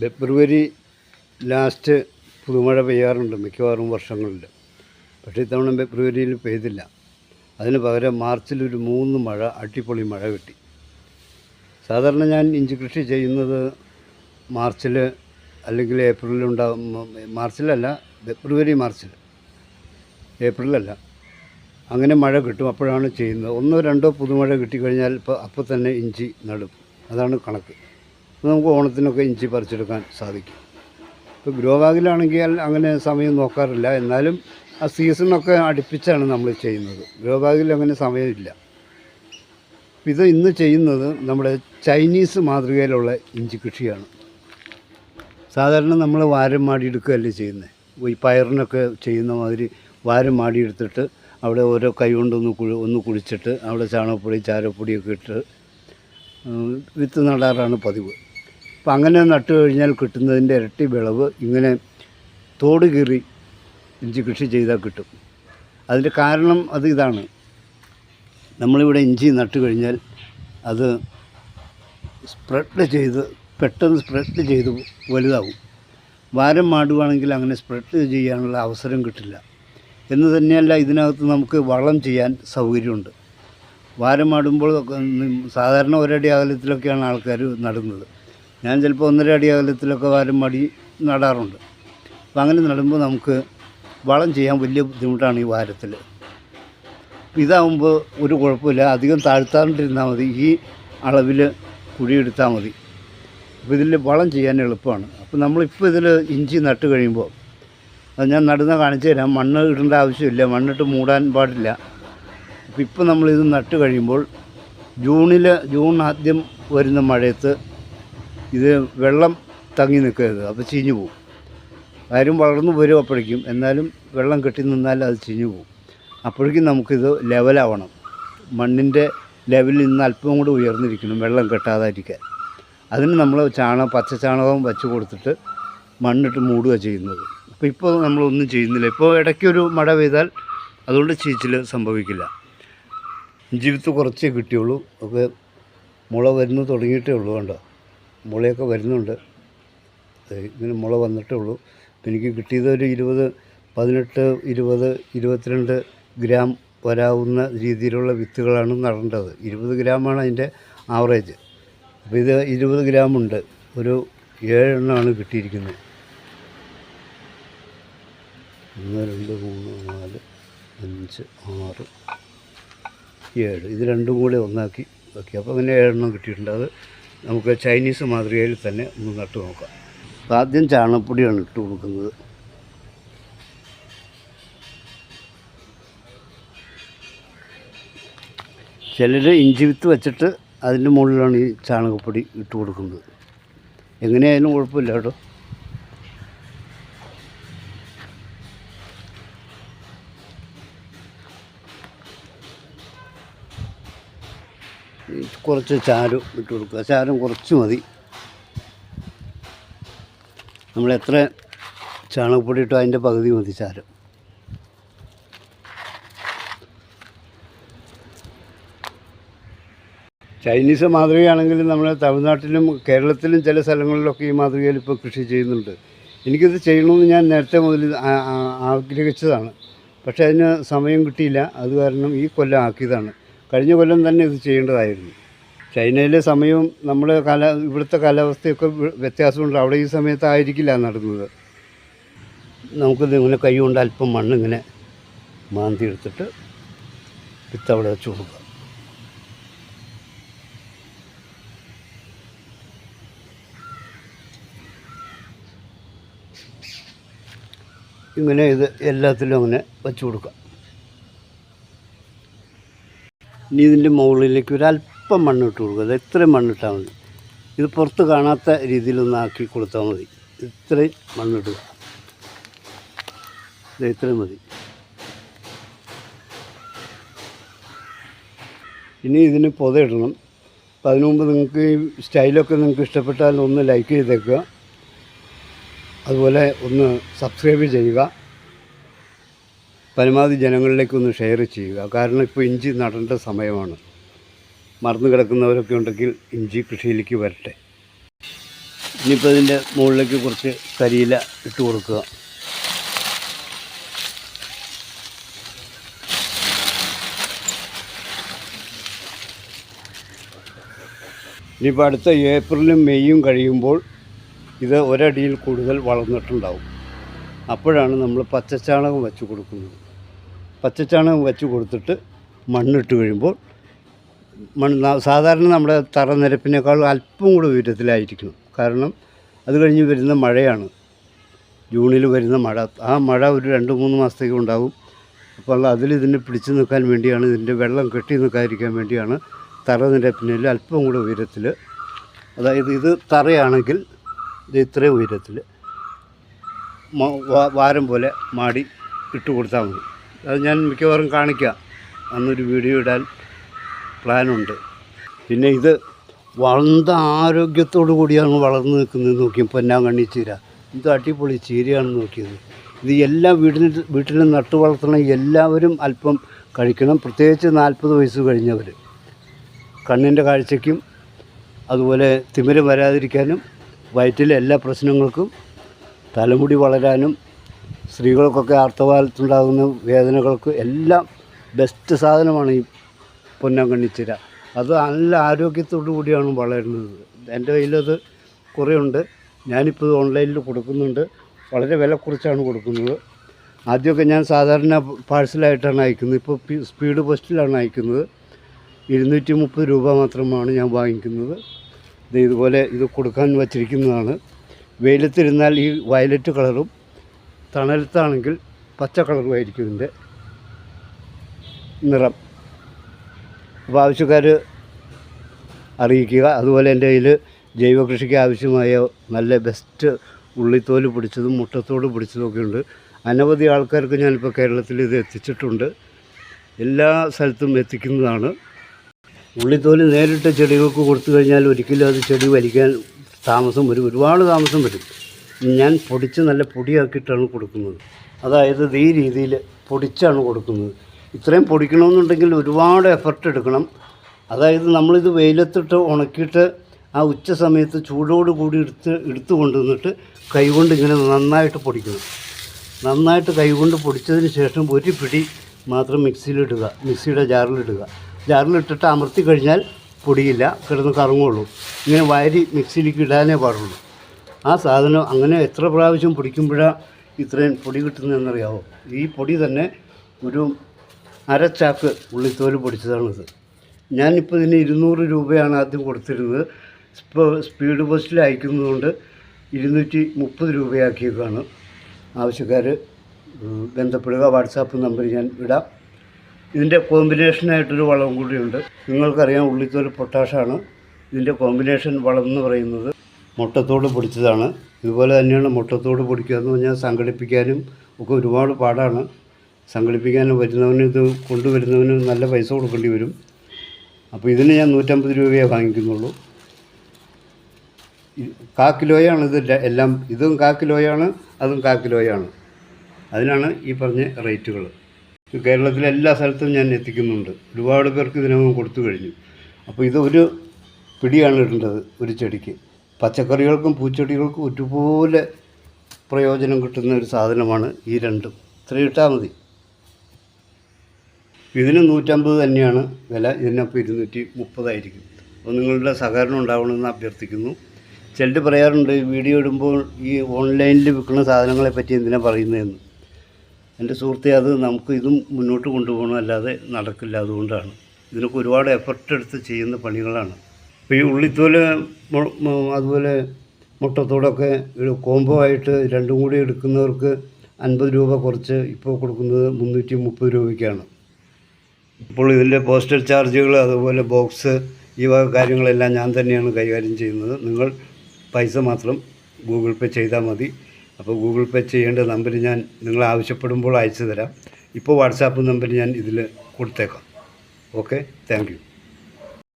ഫെബ്രുവരി last പുതുമഴ പെയ്യാറുണ്ട് മിക്കവാറും വർഷങ്ങളിൽ പക്ഷേ ഇത്തവണ ഫെബ്രുവരിയിൽ പെയ്തില്ല. അതിന് പകരം മാർച്ചിൽ ഒരു മൂന്ന് മഴ അടിപൊളി മഴ കിട്ടി. സാധാരണ ഞാൻ ഇഞ്ചി കൃഷി ചെയ്യുന്നത് മാർച്ചിൽ അല്ലെങ്കിൽ ഏപ്രിലുണ്ടാകും മാർച്ചിലല്ല ഫെബ്രുവരി മാർച്ചിൽ ഏപ്രിലല്ല. അങ്ങനെ മഴ കിട്ടും അപ്പോഴാണ് ചെയ്യുന്നത്. ഒന്നോ രണ്ടോ പുതുമഴ കിട്ടിക്കഴിഞ്ഞാൽ ഇപ്പോൾ അപ്പോൾ തന്നെ ഇഞ്ചി നടും. അതാണ് കണക്ക്. നമുക്ക് ഓണത്തിനൊക്കെ ഇഞ്ചി പറിച്ചെടുക്കാൻ സാധിക്കും. ഇപ്പോൾ ഗ്രോ ബാഗിലാണെങ്കിൽ അങ്ങനെ സമയം നോക്കാറില്ല. എന്നാലും ആ സീസണൊക്കെ അടുപ്പിച്ചാണ് നമ്മൾ ചെയ്യുന്നത്. ഗ്രോ ബാഗിൽ അങ്ങനെ സമയമില്ല. ഇത് ഇന്ന് ചെയ്യുന്നത് നമ്മുടെ ചൈനീസ് മാതൃകയിലുള്ള ഇഞ്ചി കൃഷിയാണ്. സാധാരണ നമ്മൾ വാരം മാടിയെടുക്കുകയല്ലേ ചെയ്യുന്നത് ഈ പയറിനൊക്കെ ചെയ്യുന്ന മാതിരി വാരം മാടിയെടുത്തിട്ട് അവിടെ ഓരോ കൈ കൊണ്ടൊന്ന് കുഴി ഒന്ന് കുഴിച്ചിട്ട് അവിടെ ചാണകപ്പൊടി ചാരപ്പൊടിയൊക്കെ ഇട്ട് വിത്ത് നടാറാണ് പതിവ്. അപ്പം അങ്ങനെ നട്ടു കഴിഞ്ഞാൽ കിട്ടുന്നതിന്റെ ഇരട്ടി വിളവ് ഇങ്ങനെ തോട് കീറി ഇഞ്ചി കൃഷി ചെയ്താൽ കിട്ടും. അതിന്റെ കാരണം അത് ഇതാണ്. നമ്മളിവിടെ ഇഞ്ചി നട്ടു കഴിഞ്ഞാൽ അത് സ്പ്രെഡ് ചെയ്ത് പെട്ടെന്ന് സ്പ്രെഡ് ചെയ്ത് വലുതാവും. വാരം മാടുവാണെങ്കിൽ അങ്ങനെ സ്പ്രെഡ് ചെയ്യാനുള്ള അവസരം കിട്ടില്ല. എന്ന് തന്നെയല്ല ഇതിനകത്ത് നമുക്ക് വളം ചെയ്യാൻ സൗകര്യമുണ്ട്. വാരം മാടുമ്പോൾ സാധാരണ ഒരടി അകലത്തിലൊക്കെയാണ് ആൾക്കാർ നടുന്നത്. ഞാൻ ചിലപ്പോൾ ഒന്നര അടി അകലത്തിലൊക്കെ വാരം മടി നടാറുണ്ട്. അപ്പം അങ്ങനെ നടുമ്പോൾ നമുക്ക് വളം ചെയ്യാൻ വലിയ ബുദ്ധിമുട്ടാണ് ഈ വാരത്തിൽ. ഇതാവുമ്പോൾ ഒരു കുഴപ്പമില്ല. അധികം താഴ്ത്താണ്ടിരുന്നാൽ മതി. ഈ അളവിൽ കുഴിയെടുത്താൽ മതി. അപ്പോൾ ഇതിൽ വളം ചെയ്യാൻ എളുപ്പമാണ്. അപ്പോൾ നമ്മളിപ്പോൾ ഇതിൽ ഇഞ്ചി നട്ട് കഴിയുമ്പോൾ അത് ഞാൻ നടുന്ന കാണിച്ചു തരാം. മണ്ണ് ഇടേണ്ട ആവശ്യമില്ല. മണ്ണിട്ട് മൂടാൻ പാടില്ല. അപ്പോൾ ഇപ്പോൾ നമ്മളിത് നട്ട് കഴിയുമ്പോൾ ജൂണിൽ ജൂൺ ആദ്യം വരുന്ന മഴയത്ത് ഇത് വെള്ളം തങ്ങി നിൽക്കരുത് അപ്പോൾ ചീഞ്ഞു പോകും ആരും വളർന്നു വരും അപ്പോഴേക്കും. എന്നാലും വെള്ളം കെട്ടി നിന്നാൽ അത് ചീഞ്ഞു പോകും അപ്പോഴേക്കും നമുക്കിത് ലെവലാവണം. മണ്ണിന്റെ ലെവലിൽ നിന്ന് അല്പം കൂടി ഉയർന്നിരിക്കണം വെള്ളം കെട്ടാതായിരിക്കാൻ. അതിന് നമ്മൾ ചാണകം പച്ച ചാണകം വെച്ച് കൊടുത്തിട്ട് മണ്ണിട്ട് മൂടുക ചെയ്യുന്നത്. അപ്പോൾ ഇപ്പോൾ നമ്മളൊന്നും ചെയ്യുന്നില്ല. ഇപ്പോൾ ഇടയ്ക്കൊരു മഴ പെയ്താൽ അതുകൊണ്ട് ചീച്ചിൽ സംഭവിക്കില്ല. ജീവിതത്തിൽ കുറച്ചേ കിട്ടിയുള്ളൂ. ഒക്കെ മുള വരുന്നു തുടങ്ങിയിട്ടേ ഉള്ളൂ കണ്ടോ? മുളയൊക്കെ വരുന്നുണ്ട്. ഇങ്ങനെ മുള വന്നിട്ടേ ഉള്ളൂ. എനിക്ക് കിട്ടിയത് ഒരു ഇരുപത് പതിനെട്ട് ഇരുപത് ഇരുപത്തിരണ്ട് ഗ്രാം വരാവുന്ന രീതിയിലുള്ള വിത്തുകളാണ് നടേണ്ടത്. ഇരുപത് ഗ്രാമാണ് അതിന്റെ ആവറേജ്. അപ്പോൾ ഇത് ഇരുപത് ഗ്രാമുണ്ട്. ഒരു ഏഴെണ്ണമാണ് കിട്ടിയിരിക്കുന്നത്. ഒന്ന് രണ്ട് മൂന്ന് നാല് അഞ്ച് ആറ് ഏഴ്. ഇത് രണ്ടും കൂടെ ഒന്നാക്കി ഓക്കെ അപ്പോൾ അങ്ങനെ ഏഴെണ്ണം കിട്ടിയിട്ടുണ്ട്. അത് നമുക്ക് ചൈനീസ് മാതൃകയിൽ തന്നെ ഒന്ന് നട്ടു നോക്കാം. ആദ്യം ചാണകപ്പൊടിയാണ് ഇട്ട് കൊടുക്കുന്നത്. ചിലർ ഇഞ്ചി വിത്ത് വെച്ചിട്ട് അതിന്റെ മുകളിലാണ് ഈ ചാണകപ്പൊടി ഇട്ട് കൊടുക്കുന്നത്. എങ്ങനെയായാലും കുഴപ്പമില്ല കേട്ടോ. കുറച്ച് ചാരം ഇട്ട് കൊടുക്കുക. ചാരം കുറച്ച് മതി. നമ്മൾ എത്ര ചാണകപ്പൊടി ഇട്ടോ അതിന്റെ പകുതി മതി ചാരം. ചൈനീസ് മാതൃകയാണെങ്കിൽ നമ്മൾ തമിഴ്നാട്ടിലും കേരളത്തിലും ചില സ്ഥലങ്ങളിലൊക്കെ ഈ മാതൃകയിൽ ഇപ്പോൾ കൃഷി ചെയ്യുന്നുണ്ട്. എനിക്കിത് ചെയ്യണമെന്ന് ഞാൻ നേരത്തെ മുതൽ ആഗ്രഹിച്ചതാണ്. പക്ഷേ അതിന് സമയം കിട്ടിയില്ല. അത് കാരണം ഈ കൊല്ലം ആക്കിയതാണ്. കഴിഞ്ഞ കൊല്ലം തന്നെ ഇത് ചെയ്യേണ്ടതായിരുന്നു. ചൈനയിലെ സമയവും നമ്മുടെ കാല ഇവിടുത്തെ കാലാവസ്ഥയൊക്കെ വ്യ- വ്യത്യാസമുണ്ട്. അവിടെ ഈ സമയത്തായിരിക്കില്ല നടന്നത്. നമുക്കിത് ഇങ്ങനെ കൈ കൊണ്ട് അല്പം മണ്ണിങ്ങനെ മാന്തി എടുത്തിട്ട് വിത്ത് അവിടെ വെച്ച് കൊടുക്കുക ഇങ്ങനെ ഇത് എല്ലാത്തിലും അങ്ങനെ വെച്ച് കൊടുക്കാം. ഇനി ഇതിന്റെ മുകളിലേക്ക് ഒരല്പം മണ്ണിട്ട് കൊടുക്കുക. അത് ഇത്രയും മണ്ണിട്ടാൽ മതി. ഇത് പുറത്ത് കാണാത്ത രീതിയിലൊന്ന് ആക്കി കൊടുത്താൽ മതി. ഇത്രയും മണ്ണിടുക ഇത് ഇത്രയും മതി. ഇനി ഇതിന് പുതയിടണം അപ്പം അതിനു മുമ്പ് നിങ്ങൾക്ക് ഈ സ്റ്റൈലൊക്കെ നിങ്ങൾക്ക് ഇഷ്ടപ്പെട്ടാൽ ഒന്ന് ലൈക്ക് ചെയ്തേക്കുക. അതുപോലെ ഒന്ന് സബ്സ്ക്രൈബ് ചെയ്യുക. പരമാവധി ജനങ്ങളിലേക്കൊന്ന് ഷെയർ ചെയ്യുക. കാരണം ഇപ്പോൾ ഇഞ്ചി നടേണ്ട സമയമാണ്. മറന്നു കിടക്കുന്നവരൊക്കെ ഉണ്ടെങ്കിൽ ഇഞ്ചി കൃഷിയിലേക്ക് വരട്ടെ. ഇനിയിപ്പോൾ ഇതിന്റെ മുകളിലേക്ക് കുറച്ച് കരിയില ഇട്ട് കൊടുക്കുക. ഇനിയിപ്പോൾ അടുത്ത ഏപ്രിലും മെയ്യും കഴിയുമ്പോൾ ഇത് ഒരടിയിൽ കൂടുതൽ വളർന്നിട്ടുണ്ടാവും. അപ്പോഴാണ് നമ്മൾ പച്ചച്ചാണകം വെച്ച് കൊടുക്കുന്നത്. പച്ചച്ചാണകം വെച്ച് കൊടുത്തിട്ട് മണ്ണിട്ട് കഴിയുമ്പോൾ മണ്ണ് സാധാരണ നമ്മുടെ തറനിരപ്പിനേക്കാൾ അല്പം കൂടെ ഉയരത്തിലായിരിക്കണം. കാരണം അത് കഴിഞ്ഞ് വരുന്ന മഴയാണ്. ജൂണിൽ വരുന്ന മഴ. ആ മഴ ഒരു രണ്ട് മൂന്ന് മാസത്തേക്ക് ഉണ്ടാവും. അപ്പോൾ അതിൽ ഇതിനെ പിടിച്ചു നിൽക്കാൻ വേണ്ടിയാണ് ഇതിന്റെ വെള്ളം കെട്ടി നിൽക്കാതിരിക്കാൻ വേണ്ടിയാണ് തറനിരപ്പിനിൽ അല്പം കൂടെ ഉയരത്തിൽ. അതായത് ഇത് തറയാണെങ്കിൽ ഇത് ഇത്രയും ഉയരത്തിൽ വാരം പോലെ മാടി ഇട്ട് കൊടുത്താൽ മതി. അത് ഞാൻ മിക്കവാറും കാണിക്കാം. അന്നൊരു വീഡിയോ ഇടാൻ പ്ലാനുണ്ട്. പിന്നെ ഇത് വളർന്ന ആരോഗ്യത്തോടു കൂടിയാണ് വളർന്നു നിൽക്കുന്നത് നോക്കിയും പൊന്നാങ്കണ്ണി ചീര. ഇത് അടിപൊളി ചീരയാണ് നോക്കിയത്. ഇത് എല്ലാ വീട്ടിൽ വീട്ടിലും നട്ടു വളർത്തണം എല്ലാവരും അല്പം കഴിക്കണം. പ്രത്യേകിച്ച് നാൽപ്പത് വയസ്സ് കഴിഞ്ഞവർ കണ്ണിന്റെ കാഴ്ചയ്ക്കും അതുപോലെ തിമിരം വരാതിരിക്കാനും വയറ്റിലെ എല്ലാ പ്രശ്നങ്ങൾക്കും തലമുടി വളരാനും സ്ത്രീകൾക്കൊക്കെ ആർത്തവാലത്തുണ്ടാകുന്ന വേദനകൾക്ക് എല്ലാം ബെസ്റ്റ് സാധനമാണ് ഈ പൊന്നങ്കണ്ണിച്ചിര അത് നല്ല ആരോഗ്യത്തോടു കൂടിയാണ് വളരുന്നത്. എന്റെ കയ്യിലത് കുറേ ഉണ്ട് ഞാനിപ്പോൾ ഇത് ഓൺലൈനിൽ കൊടുക്കുന്നുണ്ട്. വളരെ വില കുറച്ചാണ് കൊടുക്കുന്നത്. ആദ്യമൊക്കെ ഞാൻ സാധാരണ പാഴ്സലായിട്ടാണ് അയക്കുന്നത്. ഇപ്പോൾ സ്പീഡ് പോസ്റ്റിലാണ് അയക്കുന്നത്. ഇരുന്നൂറ്റി മുപ്പത് രൂപ മാത്രമാണ് ഞാൻ വാങ്ങിക്കുന്നത്. ഇത് ഇതുപോലെ ഇത് കൊടുക്കാൻ വച്ചിരിക്കുന്നതാണ്. വെയിലത്തിരുന്നാൽ ഈ വയലറ്റ് കളറും തണലത്താണെങ്കിൽ പച്ച കളറുമായിരിക്കും ഇതിന്റെ നിറം. അപ്പോൾ ആവശ്യക്കാർ അറിയിക്കുക. അതുപോലെ എന്റെ കയ്യിൽ ജൈവ കൃഷിക്ക് ആവശ്യമായ നല്ല ബെസ്റ്റ് ഉള്ളിത്തോൽ പിടിച്ചതും മുട്ടത്തോട് പിടിച്ചതും ഒക്കെ ഉണ്ട്. അനവധി ആൾക്കാർക്ക് ഞാനിപ്പോൾ കേരളത്തിൽ ഇത് എത്തിച്ചിട്ടുണ്ട്. എല്ലാ സ്ഥലത്തും എത്തിക്കുന്നതാണ്. ഉള്ളിത്തോൽ നേരിട്ട് ചെടികൾക്ക് കൊടുത്തു കഴിഞ്ഞാൽ ഒരിക്കലും അത് ചെടി വലിക്കാൻ താമസം വരും. ഒരുപാട് താമസം വരും. ഞാൻ പൊടിച്ച് നല്ല പൊടിയാക്കിയിട്ടാണ് കൊടുക്കുന്നത്. അതായത് ഈ രീതിയിൽ പൊടിച്ചാണ് കൊടുക്കുന്നത്. ഇത്രയും പൊടിക്കണമെന്നുണ്ടെങ്കിൽ ഒരുപാട് എഫർട്ട് എടുക്കണം. അതായത് നമ്മളിത് വെയിലത്തിട്ട് ഉണക്കിയിട്ട് ആ ഉച്ച സമയത്ത് ചൂടോട് കൂടി എടുത്ത് എടുത്തു കൊണ്ടുവന്നിട്ട് കൈകൊണ്ട് ഇങ്ങനെ നന്നായിട്ട് പൊടിക്കണം. നന്നായിട്ട് കൈകൊണ്ട് പൊടിച്ചതിന് ശേഷം ഒരു പിടി മാത്രം മിക്സിയിലിടുക മിക്സിയുടെ ജാറിലിടുക ജാറിലിട്ടിട്ട് അമർത്തി കഴിഞ്ഞാൽ പൊടിയില്ല. കിടന്ന് കറങ്ങുള്ളൂ. ഇങ്ങനെ വാരി മിക്സിയിലേക്ക് ഇടാനേ പാടുള്ളൂ. ആ സാധനം അങ്ങനെ എത്ര പ്രാവശ്യം പൊടിക്കുമ്പോഴാണ് ഇത്രയും പൊടി കിട്ടുന്നതെന്നറിയാമോ ഈ പൊടി തന്നെ ഒരു അരച്ചാക്ക് ഉള്ളിത്തോൽ പൊടിച്ചതാണിത്. ഞാനിപ്പോൾ ഇതിന് ഇരുന്നൂറ് രൂപയാണ് ആദ്യം കൊടുത്തിരുന്നത്. ഇപ്പോൾ സ്പീഡ് പോസ്റ്റിൽ അയക്കുന്നതുകൊണ്ട് ഇരുന്നൂറ്റി മുപ്പത് രൂപയാക്കിയേക്കാണ്. ആവശ്യക്കാർ ബന്ധപ്പെടുക. വാട്സാപ്പ് നമ്പർ ഞാൻ ഇടാം. ഇതിന്റെ കോമ്പിനേഷനായിട്ടൊരു വളം കൂടിയുണ്ട്. നിങ്ങൾക്കറിയാം ഉള്ളിത്തോൽ പൊട്ടാഷാണ്. ഇതിന്റെ കോമ്പിനേഷൻ വളം എന്ന് പറയുന്നത്. മുട്ടത്തോട് പൊടിച്ചതാണ്. ഇതുപോലെ തന്നെയാണ് മുട്ടത്തോട് പൊടിക്കുക എന്ന് പറഞ്ഞാൽ സംഘടിപ്പിക്കാനും ഒക്കെ ഒരുപാട് പാടാണ്. സംഘടിപ്പിക്കാനും വരുന്നവന് ഇത് കൊണ്ടുവരുന്നവന് നല്ല പൈസ കൊടുക്കേണ്ടി വരും. അപ്പോൾ ഇതിന് ഞാൻ നൂറ്റമ്പത് രൂപയേ വാങ്ങിക്കുന്നുള്ളൂ. കാ കിലോയാണ് ഇത് എല്ലാം ഇതും കാ കിലോയാണ് അതും കാ കിലോയാണ്. അതിനാണ് ഈ പറഞ്ഞ റേറ്റുകൾ. കേരളത്തിലെ എല്ലാ സ്ഥലത്തും ഞാൻ എത്തിക്കുന്നുണ്ട്. ഒരുപാട് പേർക്ക് ഇതിനകം കൊടുത്തു കഴിഞ്ഞു. അപ്പോൾ ഇത് ഒരു പിടിയാണ് ഇടേണ്ടത് ഒരു ചെടിക്ക്. പച്ചക്കറികൾക്കും പൂച്ചെടികൾക്കും ഒരുപോലെ പ്രയോജനം കിട്ടുന്ന ഒരു സാധനമാണ് ഈ രണ്ടും. ഇത്ര ഇട്ടാൽ മതി. ഇതിന് നൂറ്റമ്പത് തന്നെയാണ് വില. ഇതിനപ്പോൾ ഇരുന്നൂറ്റി മുപ്പതായിരിക്കും. അപ്പോൾ നിങ്ങളുടെ സഹകരണം ഉണ്ടാവണമെന്ന് അഭ്യർത്ഥിക്കുന്നു. ചിലർ പറയാറുണ്ട് വീഡിയോ ഇടുമ്പോൾ ഈ ഓൺലൈനിൽ വിൽക്കുന്ന സാധനങ്ങളെ പറ്റി എന്തിനാണ് പറയുന്നതെന്ന്? എന്റെ സുഹൃത്തെ അത് നമുക്ക് ഇതും മുന്നോട്ട് കൊണ്ടുപോകണം. അല്ലാതെ നടക്കില്ല. അതുകൊണ്ടാണ്. ഇതിനൊക്കെ ഒരുപാട് എഫർട്ട് എടുത്ത് ചെയ്യുന്ന പണികളാണ്. ഇപ്പോൾ ഈ ഉള്ളിത്തോൽ അതുപോലെ മുട്ടത്തോടൊക്കെ കോംബോ ആയിട്ട് രണ്ടും കൂടി എടുക്കുന്നവർക്ക് അൻപത് രൂപ കുറച്ച് ഇപ്പോൾ കൊടുക്കുന്നത് മുന്നൂറ്റി മുപ്പത് രൂപയ്ക്കാണ്. ഇപ്പോൾ ഇതിന്റെ പോസ്റ്റൽ ചാർജുകൾ അതുപോലെ ബോക്സ് ഈ വക കാര്യങ്ങളെല്ലാം ഞാൻ തന്നെയാണ് കൈകാര്യം ചെയ്യുന്നത്. നിങ്ങൾ പൈസ മാത്രം ഗൂഗിൾ പേ ചെയ്താൽ മതി. അപ്പോൾ ഗൂഗിൾ പേ ചെയ്യേണ്ട നമ്പർ ഞാൻ നിങ്ങൾ ആവശ്യപ്പെടുമ്പോൾ അയച്ചു തരാം. ഇപ്പോൾ വാട്സാപ്പ് നമ്പർ ഞാൻ ഇതിൽ കൊടുത്തേക്കാം. ഓക്കെ? താങ്ക്